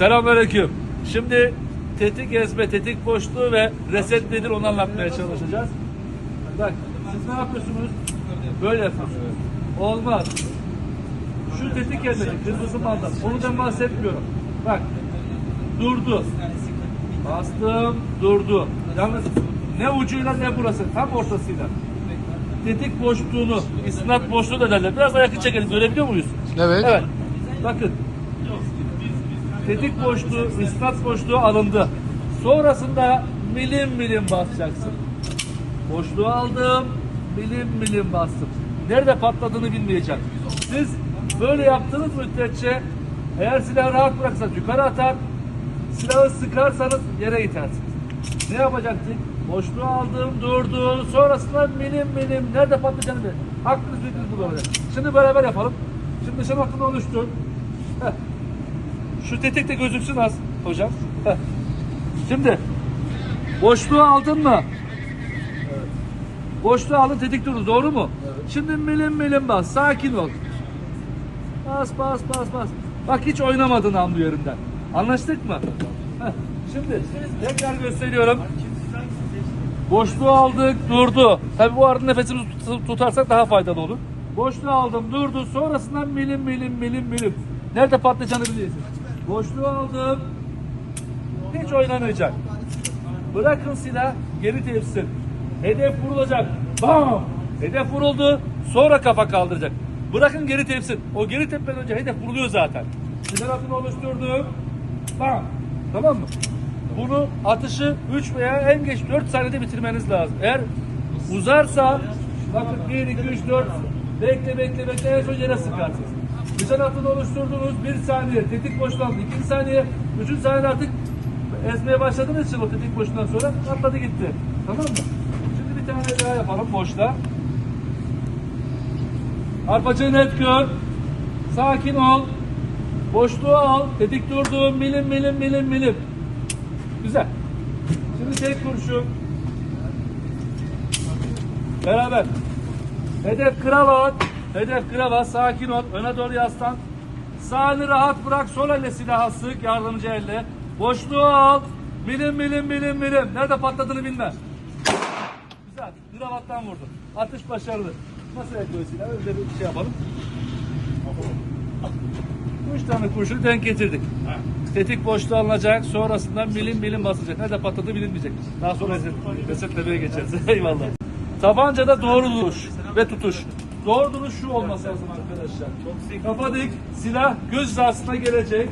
Selamünaleyküm. Şimdi tetik ezme, tetik boşluğu ve reset nedir onu anlatmaya çalışacağız. Bak siz ne yapıyorsunuz? Böyle yapıyorsunuz. Olmaz. Şu tetik ezme, kırmızı manda. Onu ben bahsetmiyorum. Bak durdu. Bastım, durdu. Yalnız ne ucuyla ne burası, tam ortasıyla. Tetik boşluğunu, isnat boşluğu da derler. Biraz daha yakın çekelim, görebiliyor muyuz? Evet. Evet. Bakın. Tetik boşluğu, isnat boşluğu alındı. Sonrasında milim milim basacaksın. Boşluğu aldım, milim milim bastım. Nerede patladığını bilmeyeceğim. Siz böyle yaptığınız müddetçe eğer silahı rahat bıraksanız yukarı atar, silahı sıkarsanız yere itersiniz. Ne yapacaktık? Boşluğu aldım, durdu. Sonrasında milim milim nerede patlayacağını bilir. Aklınız fikriniz bu olacak. Şimdi beraber yapalım. Şimdi aklını oluştur. Heh. Şu tetik de gözüksün az hocam. Heh. Şimdi boşluğu aldın mı? Boşluğu aldın tetik durdu doğru mu? Şimdi milim milim bas. Sakin ol. Bas bas bas bas. Bak hiç oynamadın anlı yerinden. Anlaştık mı? Heh. Şimdi tekrar gösteriyorum. Boşluğu aldık, durdu. Tabii bu arada nefesimizi tut- tutarsak daha faydalı olur. Boşluğu aldım, durdu. Sonrasında milim milim milim milim. Nerede patlayacağını biliyorsun. Boşluğu aldım. Hiç oynamayacak. Bırakın silah, geri tepsin. Hedef vurulacak. Bam! Hedef vuruldu. Sonra kafa kaldıracak. Bırakın geri tepsin. O geri tepmeden önce hedef vuruluyor zaten. Silah atını oluşturdum. Bam! Tamam mı? Bunu atışı 3 veya en geç 4 saniyede bitirmeniz lazım. Eğer uzarsa bakın 1, 2, 3, 4 bekle bekle bekle en son yere sıkarsınız. Güzel atını oluşturdunuz 1 saniye tetik boşlandı 2 saniye 3. saniye artık ezmeye başladığınız için o tetik boşundan sonra atladı gitti. Tamam mı? Şimdi bir tane daha yapalım boşta. Arpacığı net gör. Sakin ol. Boşluğu al. Tetik durdu. Milim milim milim milim. Güzel. Şimdi tek kurşun. Beraber. Hedef kravat. Hedef kravat. Sakin ol. Öne doğru yaslan. Sağını rahat bırak. Sol elle silahı sık. Yardımcı elle. Boşluğu al. Milim milim milim milim. Nerede patladığını bilmem. Güzel. Kravattan vurdun. Atış başarılı. Nasıl yapıyor silah? Önce bir şey yapalım. Üç tane kurşunu denk getirdik. Tetik boşluğu alınacak. Sonrasında milim milim basacak. Nerede patladı bilinmeyecek. Daha sonra reset, resetlemeye geçeriz. Eyvallah. Tabancada doğru duruş ve tutuş. Doğru duruş şu olması lazım arkadaşlar. Kafa dik, silah göz hizasına gelecek.